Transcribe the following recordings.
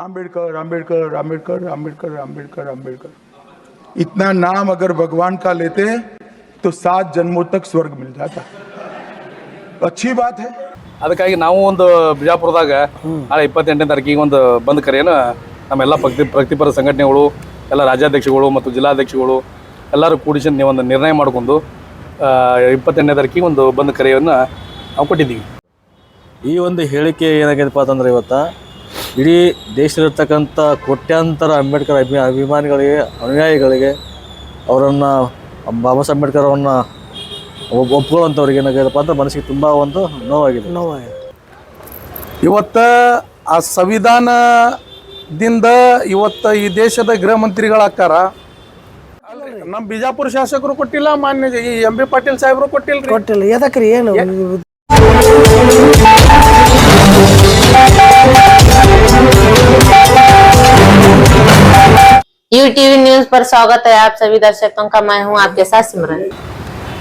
आम्बेडकर आम्बेडकर आम्बेडकर आम्बेडकर आम्बेडकर आम्बेडकर इतना नाम अगर भगवान का लेते तो सात जन्मों तक स्वर्ग मिल जाता अच्छी बात है ಅದಕ್ಕಾಗಿ ನಾವು ಒಂದು ಬಿಜಾಪುರದಾಗ ನಾಳೆ ಇಪ್ಪತ್ತೆಂಟನೇ ತಾರೀಕಿಗೆ ಒಂದು ಬಂದ್ ಕರೆಯನ್ನು ನಮ್ಮೆಲ್ಲ ಪ್ರಗತಿ ಪ್ರಗತಿಪರ ಸಂಘಟನೆಗಳು ಎಲ್ಲ ರಾಜ್ಯಾಧ್ಯಕ್ಷಗಳು ಮತ್ತು ಜಿಲ್ಲಾಧ್ಯಕ್ಷಗಳು ಎಲ್ಲರೂ ಕೂಡಿಸಿ ನೀವು ಒಂದು ನಿರ್ಣಯ ಮಾಡಿಕೊಂಡು ಇಪ್ಪತ್ತೆಂಟನೇ ತಾರೀಕಿಗೆ ಒಂದು ಬಂದ್ ಕರೆಯನ್ನು ನಾವು ಕೊಟ್ಟಿದ್ದೀವಿ ಈ ಒಂದು ಹೇಳಿಕೆ ಏನಾಗೈತಪ್ಪ ಅಂತಂದ್ರೆ ಇವತ್ತು ಇಡೀ ದೇಶದಲ್ಲಿರ್ತಕ್ಕಂಥ ಕೋಟ್ಯಾಂತರ ಅಂಬೇಡ್ಕರ್ ಅಭಿ ಅಭಿಮಾನಿಗಳಿಗೆ ಅನುಯಾಯಿಗಳಿಗೆ ಅವರನ್ನು ಬಾಬಾ ಸಾಹೇಬ್ ಅಂಬೇಡ್ಕರ್ ಅವರನ್ನ ಒಪ್ ಒಪ್ಕೊಳ್ಳೋಂಥವ್ರಿಗೆ ಏನಾಗೈತಪ್ಪ ಅಂದ್ರೆ ಮನಸ್ಸಿಗೆ ತುಂಬ ಒಂದು ನೋವಾಗಿದೆ. ನೋವಾಗಿದೆ. ಇವತ್ತ ಆ ಸಂವಿಧಾನದಿಂದ ಇವತ್ತ ಈ ದೇಶದ ಗೃಹ ಮಂತ್ರಿಗಳಾಕಾರ ನಮ್ಮ ಬಿಜಾಪುರ ಶಾಸಕರು ಕೊಟ್ಟಿಲ್ಲ ಮಾನ್ಯ ಈ ಎಂ ಬಿ ಪಾಟೀಲ್ ಸಾಹೇಬರು ಕೊಟ್ಟಿಲ್ಲ ಕೊಟ್ಟಿಲ್ಲ. ಎದಕ್ರಿ ಏನು? यू टीवी न्यूज पर स्वागत है आप सभी दर्शकों का मैं हूं आपके साथ सिमरन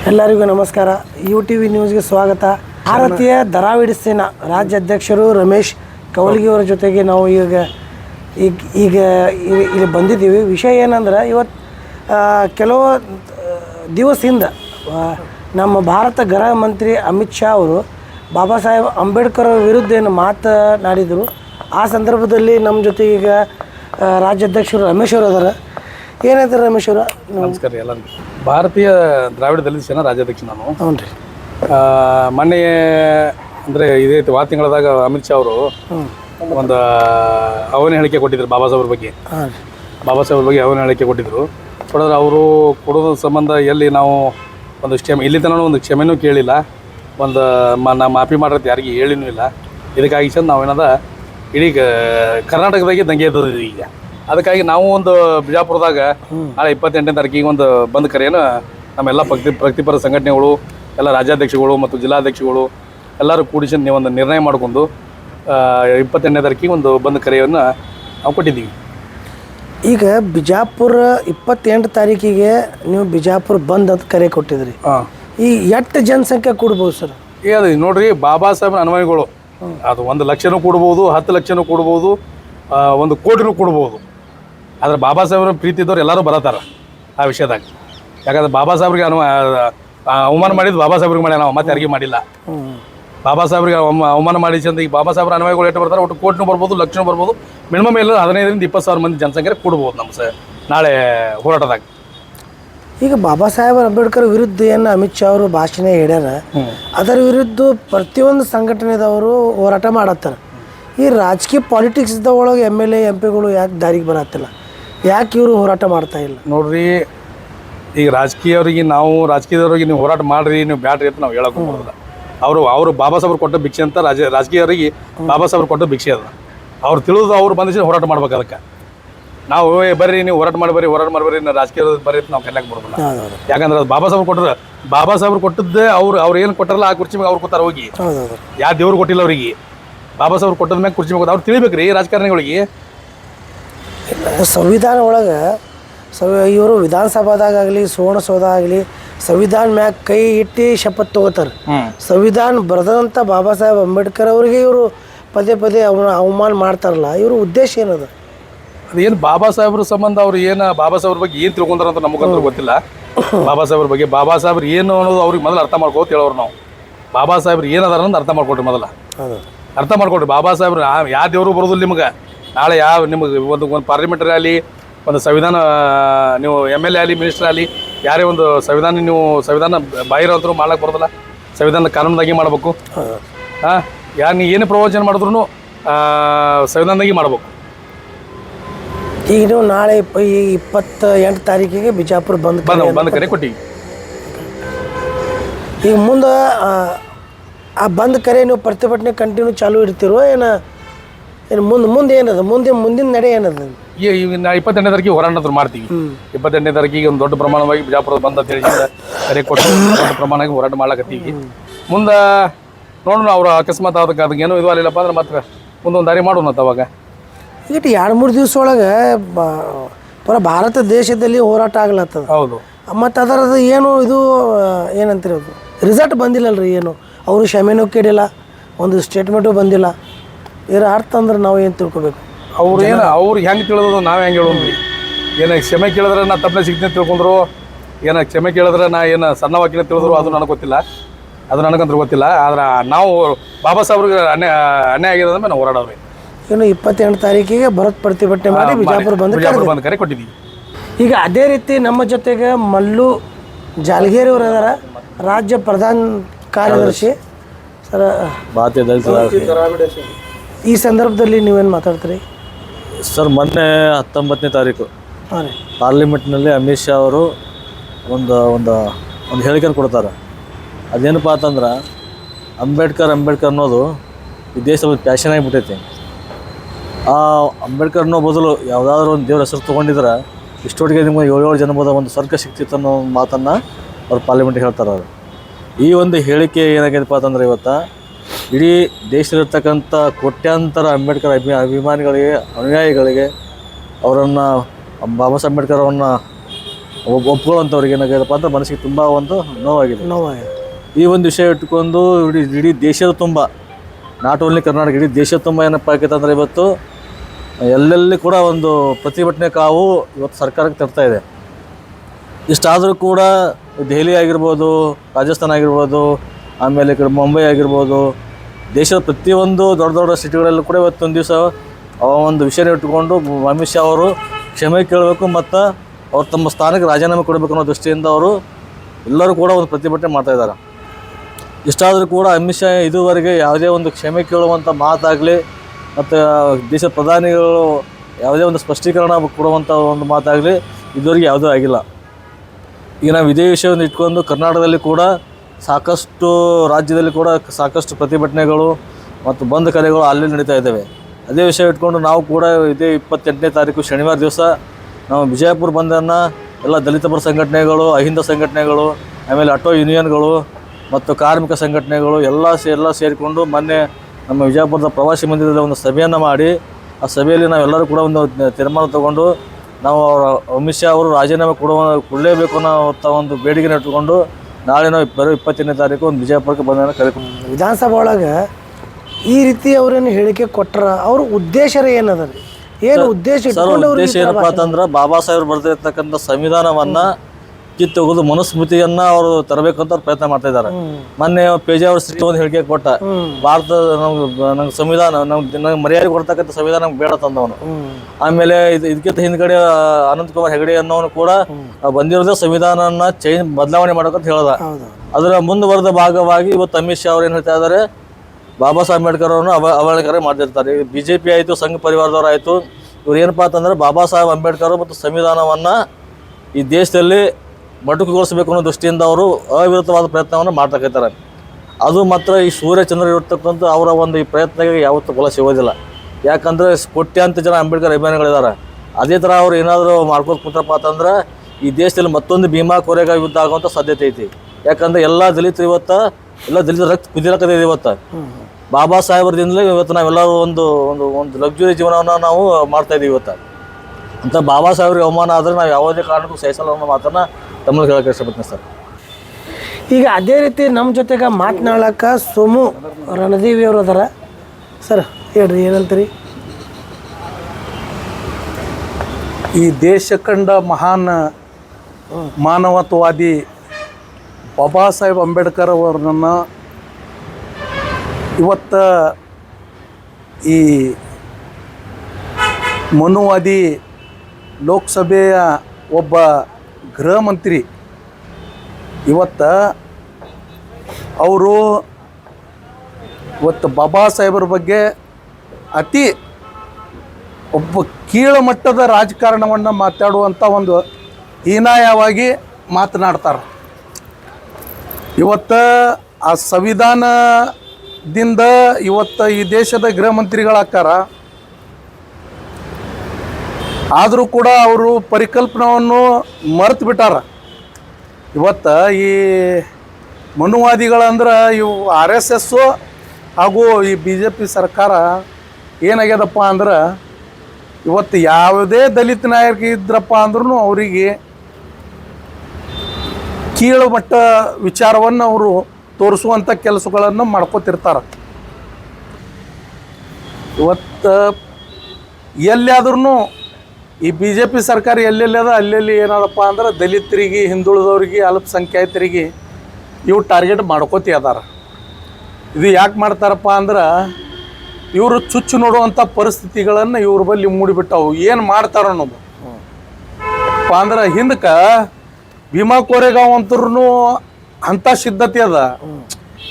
ಎಲ್ಲರಿಗೂ ನಮಸ್ಕಾರ ಯು ಟಿ ವಿ ನ್ಯೂಸ್ಗೆ ಸ್ವಾಗತ ಭಾರತೀಯ ದರಾವಿಡ್ ಸೇನಾ ರಾಜ್ಯ ಅಧ್ಯಕ್ಷರು ರಮೇಶ್ ಕವಲ್ಗಿಯವರ ಜೊತೆಗೆ ನಾವು ಈಗ ಈಗ ಈಗ ಇ- ಇಲ್ಲಿ ಬಂದಿದ್ದೀವಿ ವಿಷಯ ಏನಂದ್ರೆ ಇವತ್ತು ಕೆಲವು ಆ, ದಿವಸದಿಂದ ಆ, ನಮ್ಮ ಭಾರತ ಗೃಹ ಮಂತ್ರಿ ಅಮಿತ್ ಶಾ ಅವರು ಬಾಬಾ ಸಾಹೇಬ್ ಅಂಬೇಡ್ಕರ್ ಅವ್ರ ವಿರುದ್ಧ ಏನು ಮಾತನಾಡಿದರು ಆ ಸಂದರ್ಭದಲ್ಲಿ ನಮ್ಮ ಜೊತೆ ಈಗ ಆ, ರಾಜ್ಯಾಧ್ಯಕ್ಷರು ರಮೇಶ್ ಅವರು ಅದಾರ ಏನಂತಾರೆ ರಮೇಶ್ ಅವರು? ನಮಸ್ಕಾರ ರೀ ಎಲ್ಲರಿಗೂ. ಭಾರತೀಯ ದ್ರಾವಿಡ ದಲಿತ ಸೇನಾ ರಾಜ್ಯಾಧ್ಯಕ್ಷ ನಾನು. ಹ್ಞೂ ರೀ ಮೊನ್ನೆ ಅಂದರೆ ಇದೇ ವಾ ತಿಂಗಳದಾಗ ಅಮಿತ್ ಶಾ ಅವರು ಒಂದು ಅವನ ಹೇಳಿಕೆ ಕೊಟ್ಟಿದ್ರು ಬಾಬಾ ಸಾಹೇಬ್ರ ಬಗ್ಗೆ. ಬಾಬಾ ಸಾಹೇಬ್ರ ಬಗ್ಗೆ ಅವನ ಹೇಳಿಕೆ ಕೊಟ್ಟಿದ್ರು. ಕೊಡೋದ್ರೆ ಅವರು ಕೊಡೋದ್ರ ಸಂಬಂಧ ಎಲ್ಲಿ ನಾವು ಒಂದು ಕ್ಷಮೆ ಇಲ್ಲಿ ತನಕ ಒಂದು ಕ್ಷಮೆನೂ ಕೇಳಿಲ್ಲ. ಒಂದು ಮ ನಾ ಮಾಫಿ ಮಾಡಿರತ್ತೆ ಯಾರಿಗೆ ಹೇಳಿನೂ ಇಲ್ಲ. ಇದಕ್ಕಾಗಿ ಚಂದ ನಾವೇನದ ಇಡೀ ಕರ್ನಾಟಕ ಕರ್ನಾಟಕದಾಗೆ ದಂಗೆ ಎದ್ದದ ಈಗ. ಅದಕ್ಕಾಗಿ ನಾವು ಒಂದು ಬಿಜಾಪುರದಾಗ ನಾಳೆ ಇಪ್ಪತ್ತೆಂಟನೇ ತಾರೀಕಿಗೆ ಒಂದು ಬಂದ್ ಕರೆಯನ್ನು ನಮ್ಮೆಲ್ಲ ಪ್ರಗತಿ ಪ್ರಗತಿಪರ ಸಂಘಟನೆಗಳು ಎಲ್ಲ ರಾಜ್ಯಾಧ್ಯಕ್ಷಗಳು ಮತ್ತು ಜಿಲ್ಲಾಧ್ಯಕ್ಷಗಳು ಎಲ್ಲರೂ ಕೂಡಿಸಿ ನೀವು ಒಂದು ನಿರ್ಣಯ ಮಾಡಿಕೊಂಡು ಇಪ್ಪತ್ತೆಂಟನೇ ತಾರೀಕಿಗೆ ಒಂದು ಬಂದ್ ಕರೆಯನ್ನು ನಾವು ಕೊಟ್ಟಿದ್ದೀವಿ. ಈಗ ಬಿಜಾಪುರ ಇಪ್ಪತ್ತೆಂಟು ತಾರೀಕಿಗೆ ನೀವು ಬಿಜಾಪುರ ಬಂದ್ ಅಂತ ಕರೆ ಕೊಟ್ಟಿದ್ರಿ. ಈ ಎಷ್ಟು ಜನಸಂಖ್ಯೆ ಕೊಡ್ಬೋದು ಸರ್? ಈಗ ಅದು ನೋಡ್ರಿ ಬಾಬಾ ಸಾಹೇಬ್ರ ಅನ್ವಯಗಳು ಅದು ಒಂದು ಲಕ್ಷನೂ ಕೊಡ್ಬೋದು, ಹತ್ತು ಲಕ್ಷನೂ ಕೊಡ್ಬೋದು ಒಂದು ಕೋಟಿನೂ ಕೊಡ್ಬೋದು. ಆದರೆ ಬಾಬಾ ಸಾಹೇಬ್ರ ಪ್ರೀತಿ ಇದ್ದವ್ರು ಎಲ್ಲರೂ ಬರತ್ತಾರ ಆ ವಿಷಯದಾಗ. ಯಾಕಂದ್ರೆ ಬಾಬಾ ಸಾಹೇಬ್ರಿಗೆ ಅನು ಅವಮಾನ ಮಾಡಿದ್ದು ಬಾಬಾ ಸಾಹೇಬ್ರಿಗೆ ಮಾಡ್ಯಾನ ನಾವು, ಮತ್ತೆ ಯಾರಿಗೂ ಮಾಡಿಲ್ಲ. ಬಾಬಾ ಸಾಹೇಬ್ರಿಗೆ ಅವಮ- ಅವಮಾನ ಮಾಡಿ ಚಂದ ಈಗ ಬಾಬಾ ಸಾಹೇಬ್ರ ಅನ್ವಯಗಳು ಎಷ್ಟು ಬರ್ತಾರೆ ಒಟ್ಟು ಕೋಟಿನೂ ಬರ್ಬೋದು, ಲಕ್ಷನೂ ಬರ್ಬೋದು. ಮಿನಿಮಮ್ ಎಲ್ಲ ಹದಿನೈದರಿಂದ ಇಪ್ಪತ್ತು ಸಾವಿರ ಮಂದಿ ಜನಸಂಖ್ಯೆ ಕೊಡ್ಬೋದು ನಮ್ಮ ಸ ನಾಳೆ ಹೋರಾಟದಾಗ. ಈಗ ಬಾಬಾ ಸಾಹೇಬ್ ಅಂಬೇಡ್ಕರ್ ವಿರುದ್ಧ ಏನು ಅಮಿತ್ ಶಾ ಅವರು ಭಾಷಣ ಹೇಳ್ಯಾರ. ಅದರ ವಿರುದ್ಧ ಪ್ರತಿಯೊಂದು ಸಂಘಟನೆದವರು ಹೋರಾಟ ಮಾಡತ್ತಾರ. ಈ ರಾಜಕೀಯ ಪಾಲಿಟಿಕ್ಸ್ ಒಳಗೆ ಎಂ ಎಲ್ ಎ ಎಂ ಪಿಗಳು ಯಾಕೆ ದಾರಿಗೆ ಬರತ್ತಿಲ್ಲ? ಯಾಕೆ ಇವರು ಹೋರಾಟ ಮಾಡ್ತಾ ಇಲ್ಲ? ನೋಡ್ರಿ, ಈಗ ರಾಜಕೀಯವ್ರಿಗೆ ನಾವು, ರಾಜಕೀಯದವ್ರಿಗೆ ನೀವು ಹೋರಾಟ ಮಾಡ್ರಿ, ನೀವು ಬ್ಯಾಡ್ರಿ ಅಂತ ನಾವು ಹೇಳಕ್ ಹೋಗೋದಿಲ್ಲ. ಅವರು ಅವರು ಬಾಬಾ ಸಾಹೇಬ್ರು ಕೊಟ್ಟ ಭಿಕ್ಷೆ ಅಂತ ರಾಜ, ರಾಜಕೀಯವ್ರಿಗೆ ಬಾಬಾ ಸಾಹೇಬ್ರು ಕೊಟ್ಟ ಭಿಕ್ಷೆ ಅದ. ಅವ್ರು ತಿಳಿದು ಅವ್ರು ಬಂದಿಸಿ ಹೋರಾಟ ಮಾಡ್ಬೇಕು ಅದಕ್ಕೆ. ನಾವು ಏ ಬರ್ರಿ ನೀವು ಹೋರಾಟ ಮಾಡಿ ಬರ್ರಿ ಹೋರಾಟ ಮಾಡಿ ಬರ್ರಿ ರಾಜಕೀಯ ಬರ್ರಿ ನಾವು ಕಲ್ಯಾಕ್ ಬರ್ಬೋದು ಯಾಕಂದ್ರೆ ಅದು ಬಾಬಾ ಸಾಹೇಬ್ ಕೊಟ್ಟರು ಬಾಬಾ ಸಾಹೇಬ್ರು ಕೊಟ್ಟದ್ದೇ ಅವ್ರು ಅವ್ರು ಏನು ಕೊಟ್ಟಾರಲ್ಲ ಆ ಕುರ್ಚಿ ಮ್ಯಾಗ ಅವ್ರು ಕೂತಾರ ಹೋಗಿ. ಯಾವ ದೇವ್ರು ಕೊಟ್ಟಿಲ್ಲ ಅವ್ರಿಗೆ. ಬಾಬಾ ಸಾಹೇಬ್ರು ಕೊಟ್ಟದ ಮ್ಯಾಗ ಕುರ್ಚಿ ಮೇಲೆ ಅವ್ರು ತಿಳಿಬೇಕ್ರಿ ರಾಜಕಾರಣಿಗಳಿಗೆ. ಸಂವಿಧಾನ ಒಳಗೆ ಸವಿ ಇವರು ವಿಧಾನಸಭಾದಾಗಲಿ ಸುವರ್ಣಸೌಧ ಆಗಲಿ ಸಂವಿಧಾನ ಮ್ಯಾಗ ಕೈ ಇಟ್ಟು ಶಪಥ ತಗೋತಾರೆ. ಸಂವಿಧಾನ ಬರೆದಂಥ ಬಾಬಾ ಸಾಹೇಬ್ ಅಂಬೇಡ್ಕರ್ ಅವರಿಗೆ ಇವರು ಪದೇ ಪದೇ ಅವನ ಅವಮಾನ ಮಾಡ್ತಾರಲ್ಲ ಇವರು ಉದ್ದೇಶ ಏನದ? ಅದೇನು ಬಾಬಾ ಸಾಹೇಬ್ರ ಸಂಬಂಧ ಅವ್ರು ಏನು ಬಾಬಾ ಸಾಹೇಬ್ರ ಬಗ್ಗೆ ಏನು ತಿಳ್ಕೊಂಡ್ರ ಅಂತ ನಮಗಂತೂ ಗೊತ್ತಿಲ್ಲ. ಬಾಬಾ ಸಾಹೇಬ್ರ ಬಗ್ಗೆ ಬಾಬಾ ಸಾಹೇಬ್ರು ಏನು ಅನ್ನೋದು ಅವ್ರಿಗೆ ಮೊದಲು ಅರ್ಥ ಮಾಡ್ಕೋತ ಹೇಳೋರು ನಾವು. ಬಾಬಾ ಸಾಹೇಬ್ರು ಏನದಾರ ಅಂತ ಅರ್ಥ ಮಾಡ್ಕೊಟ್ರಿ ಮೊದಲ. ಅರ್ಥ ಮಾಡ್ಕೊಟ್ರಿ ಬಾಬಾ ಸಾಹೇಬ್ರು ಯಾವ ದೇವರು ಬರೋದಿಲ್ಲ ನಿಮ್ಗೆ. ನಾಳೆ ಯಾವ ನಿಮಗೆ ಒಂದು ಒಂದು ಪಾರ್ಲಿಮೆಂಟರಿ ಆಗಲಿ ಒಂದು ಸಂವಿಧಾನ ನೀವು ಎಂ ಎಲ್ ಎ ಆಗಲಿ ಮಿನಿಸ್ಟರ್ ಆಗಲಿ ಯಾರೇ ಒಂದು ಸಂವಿಧಾನ ನೀವು ಸಂವಿಧಾನ ಬಾಹಿರಂತರೂ ಮಾಡೋಕೆ ಬರೋದಿಲ್ಲ. ಸಂವಿಧಾನ ಕಾನೂನಾಗಿ ಮಾಡಬೇಕು. ಹಾಂ ಯಾರು ನೀವು ಏನು ಪ್ರವಚನ ಮಾಡಿದ್ರು ಸಂವಿಧಾನದಾಗಿ ಮಾಡಬೇಕು. ಈಗ ನೀವು ನಾಳೆ ಇಪ್ಪ ಈ ಇಪ್ಪತ್ತ ಎಂಟು ತಾರೀಕಿಗೆ ಬಿಜಾಪುರ ಬಂದ್ ಬಂದು ಬಂದ್ ಕರೆ ಕೊಟ್ಟಿ. ಈಗ ಮುಂದೆ ಆ, ಆ ಬಂದ್ ಕರೆ ನೀವು ಪ್ರತಿಭಟನೆ ಕಂಟಿನ್ಯೂ ಚಾಲೂ ಇಡ್ತಿರೋ ಏನ? ಏನು ಮುಂದೆ ಮುಂದೆ ಏನದ? ಮುಂದೆ ಮುಂದಿನ ನಡೆ ಏನದ? ಈ ಈಗ ನಾ ಇಪ್ಪತ್ತೆಂಟನೇ ತಾರೀಕಿಗೆ ಹೋರಾಟದ್ರು ಮಾಡ್ತೀವಿ. ಇಪ್ಪತ್ತೆಂಟನೇ ತಾರೀಕಿಗೆ ಒಂದು ದೊಡ್ಡ ಪ್ರಮಾಣವಾಗಿ ಬಿಜಾಪುರ ಬಂದ ಅಂತ ಹೇಳಿ ಕರೆ ಕೊಟ್ಟು ದೊಡ್ಡ ಪ್ರಮಾಣವಾಗಿ ಹೋರಾಟ ಮಾಡ್ಲಾಕತ್ತೀವಿ. ಮುಂದೆ ನೋಡೋಣ ಅವ್ರು ಅಕಸ್ಮಾತ್ ಆದಕ್ಕೆ ಅದಕ್ಕೆ ಏನೋ ಇದು ಅಲ್ಲಿಲ್ಲಪ್ಪ ಅಂದ್ರೆ ಮತ್ತೆ ಮುಂದೊಂದು ದಾರಿ ಮಾಡೋಣ ಅವಾಗ. ಈಗ ಎರಡು ಮೂರು ದಿವಸ ಒಳಗೆ ಪರ ಭಾರತ ದೇಶದಲ್ಲಿ ಹೋರಾಟ ಆಗ್ಲತ್ತದ. ಹೌದು. ಮತ್ತು ಅದರದ್ದು ಏನು ಇದು ಏನಂತೀರಿ ಅದು? ರಿಸಲ್ಟ್ ಬಂದಿಲ್ಲಲ್ರಿ ಏನು? ಅವರು ಕ್ಷಮೆನೂ ಕೇಳಿಲ್ಲ ಒಂದು ಸ್ಟೇಟ್ಮೆಂಟು ಬಂದಿಲ್ಲ. ಇದರ ಅರ್ಥ ಅಂದ್ರೆ ನಾವು ಏನು ತಿಳ್ಕೊಬೇಕು? ಅವ್ರು ಏನು ಅವ್ರು ಹೆಂಗೆ ತಿಳಿದದು ನಾವು ಹೆಂಗೆ ಹೇಳೋದ್ರಿ ಏನ ಕ್ಷಮೆ ಕೇಳಿದ್ರೆ ನಾ ತಪ್ಪನೆ ಸಿಗ್ತೀನಿ ತಿಳ್ಕೊಂಡ್ರು? ಏನ ಕ್ಷಮೆ ಕೇಳಿದ್ರೆ ನಾ ಏನು ಸಣ್ಣ ವಾಕ್ಯ ತಿಳಿದ್ರು? ಅದು ನನಗೆ ಗೊತ್ತಿಲ್ಲ. ಅದು ನನಗಂತೂ ಗೊತ್ತಿಲ್ಲ. ಆದ್ರೆ ನಾವು ಬಾಬಾ ಸಾಹೇಬ್ರಿಗೆ ಅನ್ಯ ಅನ್ಯಾಯ ಆಗಿದೆ ಅಂದ್ರೆ ನಾವು ಹೋರಾಡೋರಿ ಇನ್ನು ಇಪ್ಪತ್ತೆಂಟು ತಾರೀಕಿಗೆ ಭರತ್ ಪ್ರತಿಭಟನೆ ಮಾಡಿ ಬಿಜಾಪುರ ಬಂದು ಕರೆ ಕೊಟ್ಟಿದ್ದೀವಿ ಈಗ ಅದೇ ರೀತಿ ನಮ್ಮ ಜೊತೆಗೆ ಮಲ್ಲು ಜಾಲಗೇರಿ ಅವರು ಅದಾರ ರಾಜ್ಯ ಪ್ರಧಾನ ಕಾರ್ಯದರ್ಶಿ ಸರ್ ಈ ಸಂದರ್ಭದಲ್ಲಿ ನೀವೇನು ಮಾತಾಡ್ತೀರಿ? ಸರ್ ಮೊನ್ನೆ ಹತ್ತೊಂಬತ್ತನೇ ತಾರೀಕು ಹಾಂ ರೀ. ಪಾರ್ಲಿಮೆಂಟ್ನಲ್ಲಿ ಅಮಿತ್ ಶಾ ಅವರು ಒಂದು ಒಂದು ಒಂದು ಹೇಳಿಕೆಯನ್ನು ಕೊಡ್ತಾರೆ. ಅದೇನಪ್ಪ ಅಂತಂದ್ರೆ ಅಂಬೇಡ್ಕರ್ ಅಂಬೇಡ್ಕರ್ ಅನ್ನೋದು ಈ ದೇಶದ ಒಂದು ಪ್ಯಾಷನ್ ಆಗಿಬಿಟ್ಟೈತಿ. ಆ ಅಂಬೇಡ್ಕರ್ ಅನ್ನೋ ಬದಲು ಯಾವುದಾದ್ರೂ ಒಂದು ದೇವ್ರ ಹೆಸರು ತೊಗೊಂಡಿದ್ರೆ ಇಷ್ಟೊಟ್ಟಿಗೆ ನಿಮಗೆ ಏಳು ಏಳು ಜನ್ಮದ ಒಂದು ಸ್ವರ್ಗ ಸಿಕ್ತಿತ್ತು ಅನ್ನೋ ಒಂದು ಮಾತನ್ನು ಅವ್ರು ಪಾರ್ಲಿಮೆಂಟ್ಗೆ ಹೇಳ್ತಾರೆ ಅವರು. ಈ ಒಂದು ಹೇಳಿಕೆ ಏನಾಗಿದೆಪ್ಪ ಅಂತಂದ್ರೆ ಇವತ್ತು ಇಡೀ ದೇಶದಲ್ಲಿರ್ತಕ್ಕಂಥ ಕೋಟ್ಯಾಂತರ ಅಂಬೇಡ್ಕರ್ ಅಭಿ ಅಭಿಮಾನಿಗಳಿಗೆ ಅನುಯಾಯಿಗಳಿಗೆ ಅವರನ್ನು ಬಾಬಾ ಸಾಹೇಬ್ ಅಂಬೇಡ್ಕರ್ ಅವರನ್ನ ಒಬ್ಬ ಒಪ್ಕೊಳ್ಳೋಂಥವ್ರಿಗೆ ಏನಾಗಿದೆಪ್ಪ ಅಂದ್ರೆ ಮನಸ್ಸಿಗೆ ತುಂಬ ಒಂದು ನೋವಾಗಿದೆ. ನೋವಾಗಿದೆ. ಈ ಒಂದು ವಿಷಯ ಇಟ್ಕೊಂಡು ಇಡೀ ಇಡೀ ದೇಶದ ತುಂಬ ನಾಟ್ ಓನ್ಲಿ ಕರ್ನಾಟಕ, ಇಡೀ ದೇಶ ತುಂಬ ಏನಪ್ಪ ಅಂದರೆ ಇವತ್ತು, ಎಲ್ಲೆಲ್ಲಿ ಕೂಡ ಒಂದು ಪ್ರತಿಭಟನೆ ಕಾವು ಇವತ್ತು ಸರ್ಕಾರಕ್ಕೆ ತರ್ತಾ ಇದೆ. ಇಷ್ಟಾದರೂ ಕೂಡ ದೆಹಲಿ ಆಗಿರ್ಬೋದು, ರಾಜಸ್ಥಾನ ಆಗಿರ್ಬೋದು, ಆಮೇಲೆ ಈ ಮುಂಬೈ ಆಗಿರ್ಬೋದು, ದೇಶದ ಪ್ರತಿಯೊಂದು ದೊಡ್ಡ ದೊಡ್ಡ ಸಿಟಿಗಳಲ್ಲೂ ಕೂಡ ಇವತ್ತೊಂದು ದಿವಸ ಆ ಒಂದು ವಿಷಯನ ಇಟ್ಟುಕೊಂಡು ಅಮಿತ್ ಶಾ ಅವರು ಕ್ಷಮೆ ಕೇಳಬೇಕು ಮತ್ತು ಅವ್ರು ತಮ್ಮ ಸ್ಥಾನಕ್ಕೆ ರಾಜೀನಾಮೆ ಕೊಡಬೇಕು ಅನ್ನೋ ದೃಷ್ಟಿಯಿಂದ ಅವರು ಎಲ್ಲರೂ ಕೂಡ ಒಂದು ಪ್ರತಿಭಟನೆ ಮಾಡ್ತಾ ಇದ್ದಾರೆ. ಇಷ್ಟಾದರೂ ಕೂಡ ಅಮಿತ್ ಶಾ ಇದುವರೆಗೆ ಯಾವುದೇ ಒಂದು ಕ್ಷಮೆ ಕೇಳುವಂಥ ಮಾತಾಗಲಿ ಮತ್ತು ದೇಶ ಪ್ರಧಾನಿಗಳು ಯಾವುದೇ ಒಂದು ಸ್ಪಷ್ಟೀಕರಣ ಕೊಡುವಂಥ ಒಂದು ಮಾತಾಗಲಿ ಇದುವರೆಗೆ ಯಾವುದೂ ಆಗಿಲ್ಲ. ಈಗ ನಾವು ಇದೇ ವಿಷಯವನ್ನು ಇಟ್ಕೊಂಡು ಕರ್ನಾಟಕದಲ್ಲಿ ಕೂಡ ಸಾಕಷ್ಟು ರಾಜ್ಯದಲ್ಲಿ ಕೂಡ ಸಾಕಷ್ಟು ಪ್ರತಿಭಟನೆಗಳು ಮತ್ತು ಬಂದ್ ಕರೆಗಳು ಅಲ್ಲಿ ನಡೀತಾ ಇದ್ದಾವೆ. ಅದೇ ವಿಷಯ ಇಟ್ಕೊಂಡು ನಾವು ಕೂಡ ಇದೇ ಇಪ್ಪತ್ತೆಂಟನೇ ತಾರೀಕು ಶನಿವಾರ ದಿವಸ ನಾವು ವಿಜಯಪುರ ಬಂದನ್ನು ಎಲ್ಲ ದಲಿತ ಪರ ಸಂಘಟನೆಗಳು, ಅಹಿಂದ ಸಂಘಟನೆಗಳು, ಆಮೇಲೆ ಆಟೋ ಯೂನಿಯನ್ಗಳು ಮತ್ತು ಕಾರ್ಮಿಕ ಸಂಘಟನೆಗಳು ಎಲ್ಲ ಸೇ ಎಲ್ಲ ಸೇರಿಕೊಂಡು ಮೊನ್ನೆ ನಮ್ಮ ವಿಜಯಪುರದ ಪ್ರವಾಸಿ ಮಂದಿರದಲ್ಲಿ ಒಂದು ಸಭೆಯನ್ನು ಮಾಡಿ ಆ ಸಭೆಯಲ್ಲಿ ನಾವೆಲ್ಲರೂ ಕೂಡ ಒಂದು ತೀರ್ಮಾನ ತಗೊಂಡು ನಾವು ಅವರ ಅಮಿತ್ ಶಾ ಅವರು ರಾಜೀನಾಮೆ ಕೊಡುವ ಕೊಡಲೇಬೇಕು ಅನ್ನೋ ಒಂದು ಬೇಡಿಕೆನ ಇಟ್ಟುಕೊಂಡು ನಾಳೆ ನಾವು ಬರೋ ಇಪ್ಪತ್ತನೇ ತಾರೀಕು ಒಂದು ವಿಜಯಪುರಕ್ಕೆ ಬಂದ ಕರೆಕೊಂಡು ವಿಧಾನಸಭೆ ಒಳಗೆ ಈ ರೀತಿ ಅವರೇನು ಹೇಳಿಕೆ ಕೊಟ್ರ ಅವ್ರ ಉದ್ದೇಶ ಏನದ ರೀ? ಏನು ಉದ್ದೇಶ ಉದ್ದೇಶ ಏನಪ್ಪಾ ಅಂತಂದ್ರೆ ಬಾಬಾ ಸಾಹೇಬ್ ಬರೆದಿರ್ತಕ್ಕಂಥ ಸಂವಿಧಾನವನ್ನ ಕಿತ್ತೊಗೆದು ಮನುಸ್ಮೃತಿಯನ್ನ ಅವರು ತರಬೇಕಂತ ಅವ್ರು ಪ್ರಯತ್ನ ಮಾಡ್ತಾ ಇದ್ದಾರೆ. ಮೊನ್ನೆ ಪೇಜೆ ಅವರು ಶ್ರೀ ಒಂದು ಹೇಳಿಕೆ ಕೊಟ್ಟ. ಭಾರತ ನಮ್ಗೆ ನಂಗೆ ಸಂವಿಧಾನ ನಮ್ಗೆ ನಂಗೆ ಮರ್ಯಾದೆ ಕೊಡ್ತಕ್ಕಂಥ ಸಂವಿಧಾನ ನಮ್ಗೆ ಬೇಡ ತಂದವನು. ಆಮೇಲೆ ಇದು ಇದಕ್ಕಿಂತ ಹಿಂದ್ಗಡೆ ಅನಂತ್ ಕುಮಾರ್ ಹೆಗಡೆ ಅನ್ನೋನು ಕೂಡ ಬಂದಿರೋದೇ ಸಂವಿಧಾನನ ಚೇಂಜ್ ಬದಲಾವಣೆ ಮಾಡೋಕಂತ ಹೇಳ್ದ. ಅದರ ಮುಂದುವರೆದ ಭಾಗವಾಗಿ ಇವತ್ತು ಅಮಿತ್ ಶಾ ಅವ್ರು ಏನು ಹೇಳ್ತಾ ಇದ್ದಾರೆ ಬಾಬಾ ಸಾಹೇಬ್ ಅಂಬೇಡ್ಕರ್ ಅವರನ್ನು ಅವ ಅವಹೇಳನ ಮಾಡ್ತಿರ್ತಾರೆ. ಬಿ ಜೆ ಪಿ ಆಯಿತು ಸಂಘ ಪರಿವಾರದವ್ರು ಆಯಿತು ಇವ್ರು ಏನಪ್ಪಾ ಅಂತಂದ್ರೆ ಬಾಬಾ ಸಾಹೇಬ್ ಅಂಬೇಡ್ಕರ್ ಮತ್ತು ಸಂವಿಧಾನವನ್ನು ಈ ದೇಶದಲ್ಲಿ ಮೊಟಕುಗೊಳಿಸಬೇಕು ಅನ್ನೋ ದೃಷ್ಟಿಯಿಂದ ಅವರು ಅವಿರತವಾದ ಪ್ರಯತ್ನವನ್ನು ಮಾಡ್ತಕ್ಕಂತಾರೆ ಅದು ಮಾತ್ರ ಈ ಸೂರ್ಯಚಂದ್ರ ಇರ್ತಕ್ಕಂಥ ಅವರ ಒಂದು ಈ ಪ್ರಯತ್ನಕ್ಕೆ ಯಾವತ್ತೂ ಫಲ ಸಿಗೋದಿಲ್ಲ. ಯಾಕಂದರೆ ಕೋಟ್ಯಾಂತ ಜನ ಅಂಬೇಡ್ಕರ್ ಅಭಿಮಾನಿಗಳಿದ್ದಾರೆ. ಅದೇ ಥರ ಅವ್ರು ಏನಾದರೂ ಮಾಡ್ಕೋತ ಕುಂತ್ರಪ್ಪ ಅಂತಂದ್ರೆ ಈ ದೇಶದಲ್ಲಿ ಮತ್ತೊಂದು ಭೀಮಾ ಕೊರೆಗ ಯುದ್ಧ ಆಗುವಂಥ ಸಾಧ್ಯತೆ ಐತಿ. ಯಾಕಂದ್ರೆ ಎಲ್ಲ ದಲಿತರು ಇವತ್ತು, ಎಲ್ಲ ದಲಿತ ರಕ್ತ ಕುದಿಲಕ್ಕದೆ ಇವತ್ತು. ಬಾಬಾ ಸಾಹೇಬರದಿಂದಲೇ ಇವತ್ತು ನಾವೆಲ್ಲರೂ ಒಂದು ಒಂದು ಒಂದು ಲಕ್ಸುರಿ ಜೀವನವನ್ನು ನಾವು ಮಾಡ್ತಾಯಿದ್ದೀವಿ ಇವತ್ತು. ಅಂತ ಬಾಬಾ ಸಾಹೇಬ್ರಿಗೆ ಅವಮಾನ ಆದರೆ ನಾವು ಯಾವುದೇ ಕಾರಣಕ್ಕೂ ಸಹಿಸಲ್ಲ ಅನ್ನೋ ಮಾತನ್ನು ತಮ್ಮಲ್ಲಿ ಹೇಳಕ್ಕೆ ಇಷ್ಟಪಡ್ತೀನಿ ಸರ್. ಈಗ ಅದೇ ರೀತಿ ನಮ್ಮ ಜೊತೆಗೆ ಮಾತನಾಡಕ ಸೋಮು ರಣದೇವಿ ಅವರು ಅದಾರ. ಸರ್ ಹೇಳ್ರಿ ಏನಂತೀರಿ? ಈ ದೇಶ ಕಂಡ ಮಹಾನ್ ಮಾನವತ್ವವಾದಿ ಬಾಬಾ ಸಾಹೇಬ್ ಅಂಬೇಡ್ಕರ್ ಅವರನ್ನು ಇವತ್ತ ಈ ಮನುವಾದಿ ಲೋಕಸಭೆಯ ಒಬ್ಬ ಗೃಹ ಮಂತ್ರಿ ಇವತ್ತು ಅವರು ಇವತ್ತು ಬಾಬಾ ಸಾಹೇಬರ ಬಗ್ಗೆ ಅತಿ ಒಬ್ಬ ಕೀಳು ಮಟ್ಟದ ರಾಜಕಾರಣವನ್ನು ಮಾತಾಡುವಂಥ ಒಂದು ಹೀನಾಯವಾಗಿ ಮಾತನಾಡ್ತಾರೆ. ಇವತ್ತು ಆ ಸಂವಿಧಾನದಿಂದ ಇವತ್ತು ಈ ದೇಶದ ಗೃಹ ಮಂತ್ರಿಗಳಾಕಾರ ಆದರೂ ಕೂಡ ಅವರು ಪರಿಕಲ್ಪನವನ್ನು ಮರೆತು ಬಿಟ್ಟಾರ. ಇವತ್ತು ಈ ಮನುವಾದಿಗಳಂದ್ರೆ ಇವು ಆರ್ ಎಸ್ ಎಸ್ಸು ಹಾಗೂ ಈ ಬಿ ಜೆ ಪಿ ಸರ್ಕಾರ ಏನಾಗ್ಯದಪ್ಪ ಅಂದ್ರೆ ಇವತ್ತು ಯಾವುದೇ ದಲಿತ ನಾಯಕ ಇದ್ರಪ್ಪ ಅಂದ್ರೂ ಅವರಿಗೆ ಕೀಳು ಮಟ್ಟ ವಿಚಾರವನ್ನು ಅವರು ತೋರಿಸುವಂಥ ಕೆಲಸಗಳನ್ನು ಮಾಡ್ಕೋತಿರ್ತಾರೆ. ಇವತ್ತು ಎಲ್ಲಿಯಾದ್ರೂ ಈ ಬಿ ಜೆ ಪಿ ಸರ್ಕಾರ ಎಲ್ಲೆಲ್ಲಿ ಅದ, ಅಲ್ಲೆಲ್ಲಿ ಏನದಪ್ಪ ಅಂದ್ರೆ ದಲಿತರಿಗೆ, ಹಿಂದುಳಿದವ್ರಿಗೆ, ಅಲ್ಪಸಂಖ್ಯಾತರಿಗೆ ಇವು ಟಾರ್ಗೆಟ್ ಮಾಡ್ಕೋತಿ ಅದಾರ. ಇದು ಯಾಕೆ ಮಾಡ್ತಾರಪ್ಪ ಅಂದ್ರೆ ಇವರು ಚುಚ್ಚು ನೋಡುವಂಥ ಪರಿಸ್ಥಿತಿಗಳನ್ನು ಇವ್ರ ಬಳಿ ಮೂಡಿಬಿಟ್ಟವು. ಏನು ಮಾಡ್ತಾರ ಅನ್ನೋದು? ಅಪ್ಪ ಅಂದ್ರೆ ಹಿಂದಕ್ಕೆ ಭೀಮಾ ಕೋರೆಗಾಂವ್ ಅಂತರೂ ಅಂಥ ಸಿದ್ಧತೆ ಅದ.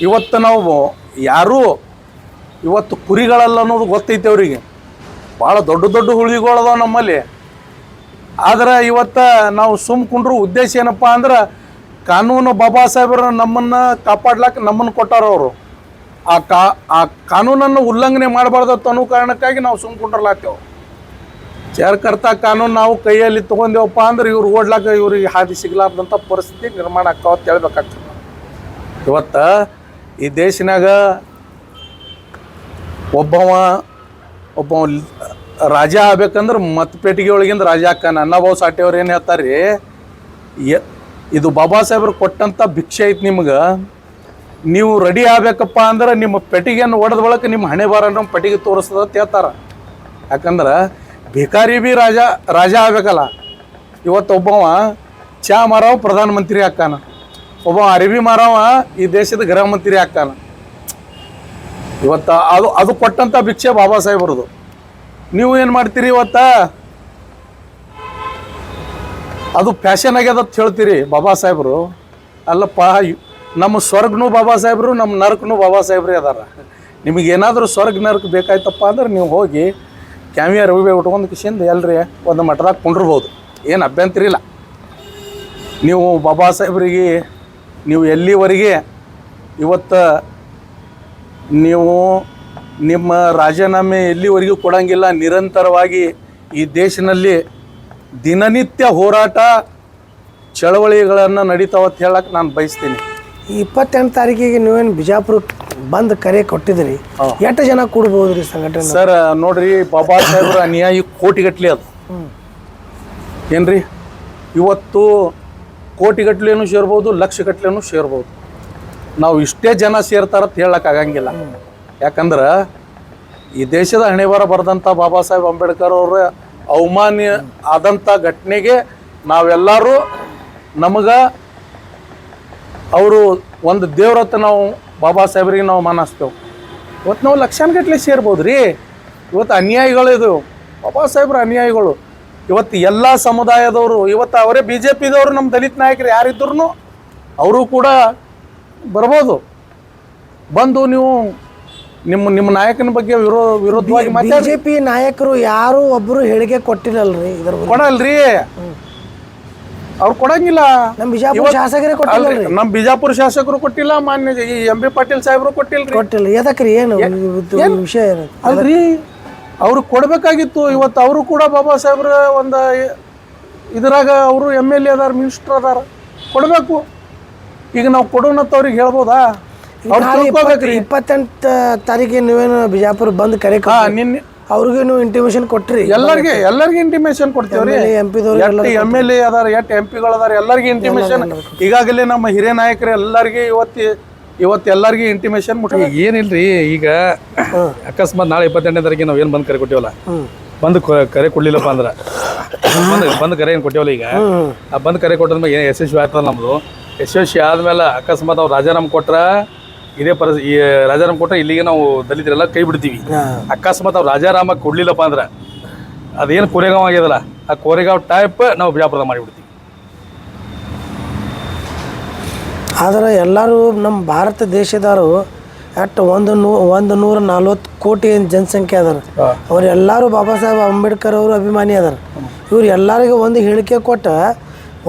ಇವತ್ತು ನಾವು ಯಾರೂ ಇವತ್ತು ಕುರಿಗಳಲ್ಲ ಅನ್ನೋದು ಗೊತ್ತೈತೆ ಅವರಿಗೆ. ಭಾಳ ದೊಡ್ಡ ದೊಡ್ಡ ಹುಳಿಗಳದಾವ ನಮ್ಮಲ್ಲಿ. ಆದ್ರೆ ಇವತ್ತು ನಾವು ಸುಮ್ಕೊಂಡ್ರು ಉದ್ದೇಶ ಏನಪ್ಪ ಅಂದ್ರೆ ಕಾನೂನು ಬಾಬಾ ಸಾಹೇಬರು ನಮ್ಮನ್ನು ಕಾಪಾಡ್ಲಾಕ ನಮ್ಮನ್ನು ಕೊಟ್ಟಾರ ಅವರು. ಆ ಕಾ, ಆ ಕಾನೂನನ್ನು ಉಲ್ಲಂಘನೆ ಮಾಡಬಾರ್ದು ಅನ್ನೋ ಕಾರಣಕ್ಕಾಗಿ ನಾವು ಸುಮ್ಕೊಂಡ್ರಲಾಗ್ತೇವೆ ಚೇರ್ಕರ್ತ ಕಾನೂನು ನಾವು ಕೈಯಲ್ಲಿ ತೊಗೊಂಡೇವಪ್ಪ ಅಂದ್ರೆ ಇವ್ರು ಓಡ್ಲಾಕ ಇವ್ರಿಗೆ ಹಾದಿ ಸಿಗ್ಲಾರ್ದಂಥ ಪರಿಸ್ಥಿತಿ ನಿರ್ಮಾಣ ಆಗ್ತಾವ ಅಂತ ಹೇಳ್ಬೇಕಾಗ್ತದೆ. ಇವತ್ತು ಈ ದೇಶನಾಗ ಒಬ್ಬವ ಒಬ್ಬ ರಾಜ ಆಗ್ಬೇಕಂದ್ರೆ ಮತಪೇಟಿಗೆ ಒಳಗಿಂದ ರಾಜ ಆಕ್ಕಾನ ಅನ್ನಭಾವ್ ಅವ್ರು ಏನು ಹೇಳ್ತಾರೆ ಯ- ಇದು ಬಾಬಾ ಸಾಹೇಬ್ರು ಕೊಟ್ಟಂಥ ಭಿಕ್ಷೆ ಐತೆ ನಿಮ್ಗೆ. ನೀವು ರೆಡಿ ಆಗ್ಬೇಕಪ್ಪ ಅಂದ್ರೆ ನಿಮ್ಮ ಪೆಟಿಗೆಯನ್ನು ಒಡೆದ ಬಳಕ ನಿಮ್ಮ ಹಣೆ ಬಾರ ನಮ್ಮ ಪೆಟ್ಟಿಗೆ ತೋರಿಸ್ತದ ಅಂತ ಹೇಳ್ತಾರೆ. ಯಾಕಂದ್ರೆ ಭಿಕಾರಿ ಬಿ ರಾಜ ರಾಜ ಆಗ್ಬೇಕಲ್ಲ. ಇವತ್ತು ಒಬ್ಬವ ಚಾ ಮಾರವ ಪ್ರಧಾನಮಂತ್ರಿ ಆಕ್ಕಾನ ಒಬ್ಬ ಅರಿವಿ ಮಾರವ ಈ ದೇಶದ ಗೃಹ ಮಂತ್ರಿ ಆಕ್ಕಾನ ಇವತ್ತು ಅದು ಅದು ಕೊಟ್ಟಂಥ ಭಿಕ್ಷೆ ಬಾಬಾ ಸಾಹೇಬ್ರದು. ನೀವು ಏನು ಮಾಡ್ತೀರಿ ಇವತ್ತ? ಅದು ಫ್ಯಾಷನ್ ಆಗ್ಯದ ಅಂತ ಹೇಳ್ತೀರಿ ಬಾಬಾ ಸಾಹೇಬ್ರು. ಅಲ್ಲಪ್ಪ ನಮ್ಮ ಸ್ವರ್ಗನೂ ಬಾಬಾ ಸಾಹೇಬ್ರು, ನಮ್ಮ ನರಕನು ಬಾಬಾ ಸಾಹೇಬ್ರೇ ಅದಾರ. ನಿಮಗೆ ಏನಾದರೂ ಸ್ವರ್ಗ, ನರಕ ಬೇಕಾಯ್ತಪ್ಪ ಅಂದ್ರೆ ನೀವು ಹೋಗಿ ಕ್ಯಾಮಿಯ ರವಿ ಉಟ್ಕೊಂಡು ಕಿಶಿಂದ ಎಲ್ರಿ ಒಂದು ಮಠದಾಗ ಕುಂಡಿರ್ಬೋದು ಏನು ಅಭ್ಯಂತರ ಇಲ್ಲ. ನೀವು ಬಾಬಾ ಸಾಹೇಬ್ರಿಗೆ, ನೀವು ಎಲ್ಲಿವರೆಗೆ ಇವತ್ತು ನೀವು ನಿಮ್ಮ ರಾಜೀನಾಮೆ ಎಲ್ಲಿವರೆಗೂ ಕೊಡಂಗಿಲ್ಲ ನಿರಂತರವಾಗಿ ಈ ದೇಶದಲ್ಲಿ ದಿನನಿತ್ಯ ಹೋರಾಟ ಚಳವಳಿಗಳನ್ನು ನಡೀತಾವತ್ತು ಹೇಳಕ್ಕೆ ನಾನು ಬಯಸ್ತೀನಿ. ಈ ಇಪ್ಪತ್ತೆಂಟು ತಾರೀಕಿಗೆ ನೀವೇನು ಬಿಜಾಪುರ ಬಂದ್ ಕರೆ ಕೊಟ್ಟಿದ್ರಿ ಎಷ್ಟು ಜನ ಕೊಡ್ಬೋದು ರೀ ಸಂಘಟನೆ? ಸರ್ ನೋಡ್ರಿ ಬಾಬಾ ಸಾಹೇಬ್ರ ಅನ್ಯಾಯ ಕೋಟಿಗಟ್ಲೆ ಅದು. ಏನ್ರಿ? ಇವತ್ತು ಕೋಟಿಗಟ್ಲೆನೂ ಸೇರ್ಬೋದು ಲಕ್ಷಗಟ್ಲೆನೂ ಸೇರ್ಬೋದು. ನಾವು ಇಷ್ಟೇ ಜನ ಸೇರ್ತಾರಂತ ಹೇಳಕ್ ಆಗಂಗಿಲ್ಲ. ಯಾಕಂದ್ರೆ ಈ ದೇಶದ ಹಣೆಬರ ಬರೆದಂಥ ಬಾಬಾ ಸಾಹೇಬ್ ಅಂಬೇಡ್ಕರ್ ಅವರ ಅವಮಾನ್ಯ ಆದಂಥ ಘಟನೆಗೆ ನಾವೆಲ್ಲರೂ ನಮಗೆ ಅವರು ಒಂದು ದೇವ್ರತ್ತ ನಾವು ಬಾಬಾ ಸಾಹೇಬ್ರಿಗೆ ನಾವು ಮಾನಸ್ತೇವೆ. ಇವತ್ತು ನಾವು ಲಕ್ಷಾನ್ಗಟ್ಲೆ ಸೇರ್ಬೋದು ರೀ ಇವತ್ತು ಅನ್ಯಾಯಗಳು ಇದು ಬಾಬಾ ಸಾಹೇಬ್ರ ಅನ್ಯಾಯಿಗಳು. ಇವತ್ತು ಎಲ್ಲ ಸಮುದಾಯದವರು, ಇವತ್ತು ಅವರೇ ಬಿ ಜೆ ಪಿದವರು ನಮ್ಮ ದಲಿತ ನಾಯಕರು ಯಾರಿದ್ರು ಅವರು ಕೂಡ ಬರ್ಬೋದು. ಬಂದು ನೀವು ನಿಮ್ಮ ನಿಮ್ಮ ನಾಯಕನ ಬಗ್ಗೆ ವಿರೋ ವಿರೋಧವಾಗಿ ಮಾತಾಡಿ. ಬಿಜೆಪಿ ನಾಯಕರು ಯಾರು ಒಬ್ಬರು ಹೇಳಿಕೆ ಕೊಟ್ಟಿಲ್ಲಲ್ರಿ ಇದ್ರ ಬಗ್ಗೆ. ಕೊಡಲ್ರಿ. ಅವ್ರು ಕೊಡಂಗಿಲ್ಲ. ನಮ್ಮ ಬಿಜಾಪುರ ಇವತ್ತು- ಶಾಸಕರೇ ಕೊಟ್ಟಿಲ್ಲ ಕೊಟ್ಟಿಲ್ಲಲ್ರಿ ನಮ್ಮ ಬಿಜಾಪುರ ಶಾಸಕರು ಕೊಟ್ಟಿಲ್ಲ ಮಾನ್ಯ ಈ ಎಂ ಬಿ ಪಾಟೀಲ್ ಸಾಹೇಬರು ಕೊಟ್ಟಿಲ್ರಿ. ಕೊಟ್ಟಿಲ್ಲ. ಎದಕ್ರಿ ಏನು ಇದು ವಿಷಯ ಏನು? ಅಲ್ರಿ ಅವ್ರು ಕೊಡ್ಬೇಕಾಗಿತ್ತು. ಇವತ್ತು ಅವರು ಕೂಡ ಬಾಬಾ ಸಾಹೇಬ್ರ ಒಂದು ಇದ್ರಾಗ ಅವರು ಎಂ ಎಲ್ ಎ ಅದಾರ ಮಿನಿಸ್ಟರ್ ಅದಾರ. ಕೊಡಬೇಕು. ಈಗ ನಾವು ಕೊಡೋಣಂತ ಅವ್ರಿಗೆ ಹೇಳ್ಬೋದಾ? ಇಪ್ಪತ್ತೆಂಟು ತಾರೀಕಿಗೆ ನೀವೇನು ಬಿಜಾಪುರ ಬಂದು ಕರೆ ನಿನ್ನೆ ಅವ್ರಿಗೂ ನೀವು ಇಂಟಿಮೇಷನ್ ಕೊಟ್ರಿ. ಎಲ್ಲರಿಗೆ ಎಲ್ಲರಿಗೆ intimation ಕೊಡ್ತೇವ್ರಿ. M P M L A ಅದಾರ ಎಷ್ಟು ಎಂ ಪಿಗಳು ಅದಾರ ಎಲ್ಲರಿಗೆ ಇಂಟಿಮೇಷನ್ ಈಗಾಗಲೇ ನಮ್ಮ ಹಿರಿಯ ನಾಯಕರು ಎಲ್ಲರಿಗೆ ಇವತ್ತು ಇವತ್ತು ಎಲ್ಲರಿಗೆ ಇಂಟಿಮೇಷನ್ ಮುಟ್ಟ ಏನಿಲ್ರಿ ಈಗ ಅಕಸ್ಮಾತ್ ನಾಳೆ ಇಪ್ಪತ್ತೆಂಟನೇ ತಾರೀಕಿಗೆ ನಾವು ಏನು ಬಂದು ಕರೆ ಕೊಟ್ಟಿವಲ್ಲ? ಬಂದು ಕರೆ ಕೊಡ್ಲಿಲ್ಲಪ್ಪ ಅಂದ್ರೆ. ಬಂದು ಬಂದು ಕರೆ ಏನು ಕೊಟ್ಟಿವಲ್ಲ ಈಗ? ಆ ಬಂದು ಕರೆ ಕೊಟ್ಟದ್ಮೇಲೆ ಏನು ಯಶಸ್ವಿ ಆಯ್ತದ ನಮ್ಮದು ಯಶಸ್ವಿ ಆದ್ಮೇಲೆ ಅಕಸ್ಮಾತ್ ಅವ್ರು ರಾಜೀನಾಮೆ ಕೊಟ್ರ ಇದೇ ಪರ ಈ ರಾಜಾರಾಮ್ ಕೊಟ್ರೆ ಇಲ್ಲಿಗೆ ನಾವು ದಲಿತರೆಲ್ಲ ಕೈ ಬಿಡ್ತೀವಿ. ಅಕಸ್ಮಾತ್ ಅವ್ರು ರಾಜಾರಾಮ ಕೊಡ್ಲಿಲ್ಲಪ್ಪ ಅಂದ್ರೆ ಅದೇನು ಕೋರೆಗಾಂವ್ ಆಗ್ಯದಲ್ಲ ಆ ಕೋರೆಗಾಂವ್ ಟೈಪ್ ನಾವು ಬಿಜಾಪುರದ ಮಾಡಿಬಿಡ್ತೀವಿ. ಆದ್ರೆ ಎಲ್ಲರೂ ನಮ್ಮ ಭಾರತ ದೇಶದವರು ಅಟ್ ಒಂದು ನೂ ಒಂದು ನೂರ ನಲ್ವತ್ತು ಕೋಟಿ ಜನಸಂಖ್ಯೆ ಅದಾರ. ಅವ್ರು ಎಲ್ಲರೂ ಬಾಬಾ ಸಾಹೇಬ್ ಅಂಬೇಡ್ಕರ್ ಅವರು ಅಭಿಮಾನಿ ಅದಾರ. ಇವ್ರು ಎಲ್ಲರಿಗೂ ಒಂದು ಹೇಳಿಕೆ ಕೊಟ್ಟ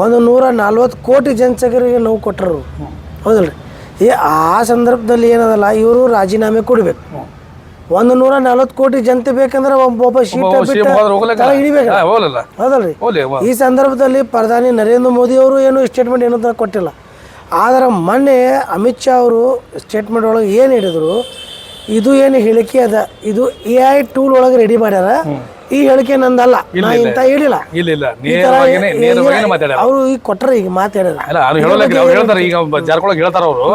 ಒಂದು ನೂರ ನಲ್ವತ್ತು ಕೋಟಿ ಜನಸಂಖ್ಯೆಗೆ ನೋವು ಕೊಟ್ಟರು ಹೌದಲ್ರಿ? ಈ ಆ ಸಂದರ್ಭದಲ್ಲಿ ಏನದಲ್ಲ ಇವರು ರಾಜೀನಾಮೆ ಕೊಡಬೇಕು. ಒಂದು ನೂರ ನಲವತ್ತು ಕೋಟಿ ಜನತೆ ಬೇಕಂದ್ರೆ ಒಬ್ಬ ಶೀಟ್ ಹಿಡಿಬೇಕು. ಹೌದಲ್ರಿ. ಈ ಸಂದರ್ಭದಲ್ಲಿ ಪ್ರಧಾನಿ ನರೇಂದ್ರ ಮೋದಿ ಅವರು ಏನು ಸ್ಟೇಟ್ಮೆಂಟ್ ಏನು ಕೊಟ್ಟಿಲ್ಲ. ಆದರೆ ಮೊನ್ನೆ ಅಮಿತ್ ಶಾ ಅವರು ಸ್ಟೇಟ್ಮೆಂಟ್ ಒಳಗೆ ಏನು ಹೇಳಿದ್ರು ಇದು ಏನು ಹೇಳಿಕೆ ಅದ ಇದು ಎ ಐ ಟೂಲ್ ಒಳಗೆ ರೆಡಿ ಮಾಡ್ಯಾರ. ಈ ಹೇಳಿಕೆ ನಂದಲ್ಲ. ನಾ ಇಂತ ಹೇಳಿಲ್ಲ. ಇಲ್ಲ ಇಲ್ಲ. ನೇರವಾಗಿನೇ ನೇರವಾಗಿನೇ ಮಾತಾಡ್ಯಾರ. ಅವರು ಈಗ ಕೊಟ್ಟರೆ ಈಗ ಮಾತಾಡಲ್ಲ ಅಲ್ಲ ಅವ್ರು ಹೇಳಲ್ಲ ಅವ್ರು ಹೇಳ್ತಾರೆ ಈಗ ಜಾರ್ಕೊಳಗೆ ಹೇಳ್ತಾರ ಅವರು.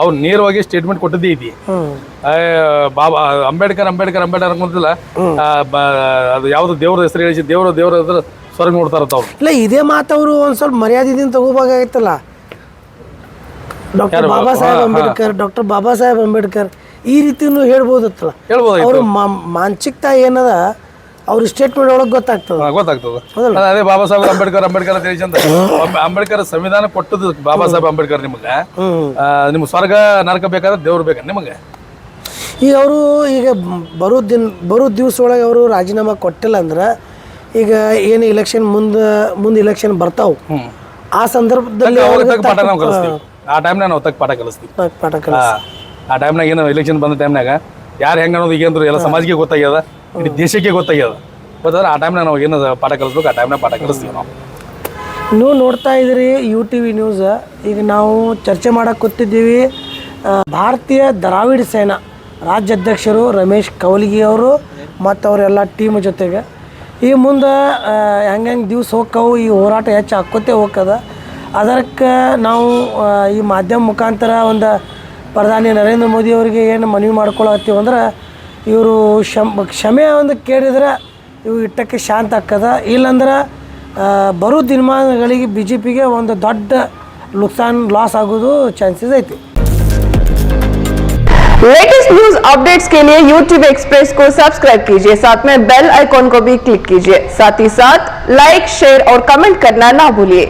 ಅವ್ರು ನೇರವಾಗಿ ಸ್ಟೇಟ್ಮೆಂಟ್ ಕೊಟ್ಟದ್ದೇ ಐತಿ ಆ, ಬಾಬಾ ಅಂಬೇಡ್ಕರ್ ಅಂಬೇಡ್ಕರ್ ಅಂಬೇಡ್ಕರ್ ಅನ್ಕೊಂತಿಲ್ಲ ಅದು ಯಾವ್ದು ದೇವ್ರ ಹೆಸರು ಹೇಳಿಸಿ ದೇವ್ರ ದೇವ್ರ ಹೆಸರು ಸ್ವರ್ಗ ನೋಡ್ತಾರ ಅವ್ರು. ಇಲ್ಲ ಇದೇ ಮಾತು ಅವರು ಒಂದ್ ಸ್ವಲ್ಪ ಮರ್ಯಾದೆಯಿಂದ ತಗೋಬೇಕಾಗಿತ್ತಲ್ಲ ಡಾಕ್ಟರ್ ಬಾಬಾ ಸಾಹೇಬ್. ಅಂಬೇಡ್ಕರ್ ಡಾಕ್ಟರ್ ಬಾಬಾ ಸಾಹೇಬ್ ಅಂಬೇಡ್ಕರ್ ಈ ರೀತಿನೂ ಹೇಳ್ಬೋದತ್ತಲ್ಲ. ಹೇಳ್ಬೋದು ಅವರು ಮಾನಸಿಕತಾ ಏನದ ಅವ್ರ ಸ್ಟೇಟ್ಮೆಂಟ್ ಒಳಗೆ ಗೊತ್ತಾಗ್ತದ. ಗೊತ್ತಾಗ್ತದೆ. ಅದೇ ಬಾಬಾ ಸಾಹೇಬ್ ಅಂಬೇಡ್ಕರ್ ಅಂಬೇಡ್ಕರ್ ಅಂತ ಅಂಬೇಡ್ಕರ್ ಸಂವಿಧಾನ ಕೊಟ್ಟದ್ದು ಬಾಬಾ ಸಾಹೇಬ್ ಅಂಬೇಡ್ಕರ್ ನಿಮಗೆ. ನಿಮ್ಗೆ ಸ್ವರ್ಗ ನರಕ ಬೇಕಾದ್ರೆ ದೇವ್ರು ಬೇಕಾ ನಿಮಗೆ? ಈಗ ಅವರು ಈಗ ಬರೋ ದಿನ ಬರೋ ದಿವಸ ಒಳಗೆ ಅವರು ರಾಜೀನಾಮೆ ಕೊಟ್ಟಿಲ್ಲ ಅಂದ್ರೆ ಈಗ ಏನು ಇಲೆಕ್ಷನ್ ಮುಂದೆ ಮುಂದೆ ಇಲೆಕ್ಷನ್ ಬರ್ತಾವ್. ಆ ಸಂದರ್ಭದಲ್ಲಿ ಪಾಠ ನಾವು ಕಲಿಸ್ತೀವಿ. ಆ ಟೈಮ್ನಾಗ ನಾವು ತಕ್ಕ ಪಾಠ ಕಲಿಸ್ತೀವಿ. ಪಾಠ ಕಲಿಸ್ ಆ ಟೈಮ್ನಾಗ ಏನು ಇಲೆಕ್ಷನ್ ಬಂದ ಟೈಮ್ನಾಗ ಯಾರು ಹೆಂಗೆ ಅನ್ನೋದು ಈಗ ಅಂದ್ರೆ ಎಲ್ಲ ಸಮಾಜಕ್ಕೆ ಗೊತ್ತಾಗ್ಯದ. ಇಡೀ ದೇಶಕ್ಕೆ ಗೊತ್ತಾಗ್ಯದ. ಗೊತ್ತಾದ್ರೆ ಆ ಟೈಮ್ನಾಗ ನಾವು ಏನು ಪಾಠ ಕಲಿಸ್ಬೇಕು ಆ ಟೈಮ್ನಾಗ ಪಾಠ ಕಲಿಸ್ತೀವಿ ನಾವು. ನೀವು ನೋಡ್ತಾ ಇದ್ರಿ ಯು ಟಿ ವಿ ನ್ಯೂಸ್ ಈಗ ನಾವು ಚರ್ಚೆ ಮಾಡಕ್ಕೆ ಕೂತಿದ್ದೀವಿ ಭಾರತೀಯ ದ್ರಾವಿಡ ಸೇನಾ ರಾಜ್ಯಾಧ್ಯಕ್ಷರು ರಮೇಶ್ ಕೌಲ್ಗಿ ಅವರು ಮತ್ತು ಅವರೆಲ್ಲ ಟೀಮ್ ಜೊತೆಗೆ. ಈ ಮುಂದೆ ಹೆಂಗೆ ಹೆಂಗೆ ದಿವ್ಸ ಹೋಗ್ಕವು ಈ ಹೋರಾಟ ಹೆಚ್ಚು ಹಾಕೋತೆ ಹೋಗ್ತದ ಅದಕ್ಕೆ ನಾವು ಈ ಮಾಧ್ಯಮ ಮುಖಾಂತರ ಒಂದು ಪ್ರಧಾನಿ ನರೇಂದ್ರ ಮೋದಿ ಅವರಿಗೆ ಏನು ಮನವಿ ಮಾಡ್ಕೊಳತ್ತೀವಿ ಅಂದ್ರೆ ಇವರು ಶಮ್ ಕ್ಷಮೆ ಒಂದು ಕೇಳಿದ್ರೆ ಇವು ಇಟ್ಟಕ್ಕೆ ಶಾಂತ ಆಗ್ತದ ಇಲ್ಲಾಂದ್ರೆ ಆ, ಬರೋ ದಿನಮಾನಗಳಿಗೆ ಬಿ ಜೆ ಪಿಗೆ ಒಂದು ದೊಡ್ಡ ನುಕ್ಸಾನ್ ಲಾಸ್ ಆಗೋದು ಚಾನ್ಸಸ್ ಐತಿ लेटेस्ट न्यूज अपडेट्स के लिए YouTube एक्सप्रेस को सब्सक्राइब कीजिए साथ में बेल आइकॉन को भी क्लिक कीजिए साथ ही साथ लाइक शेयर और कमेंट करना ना भूलिए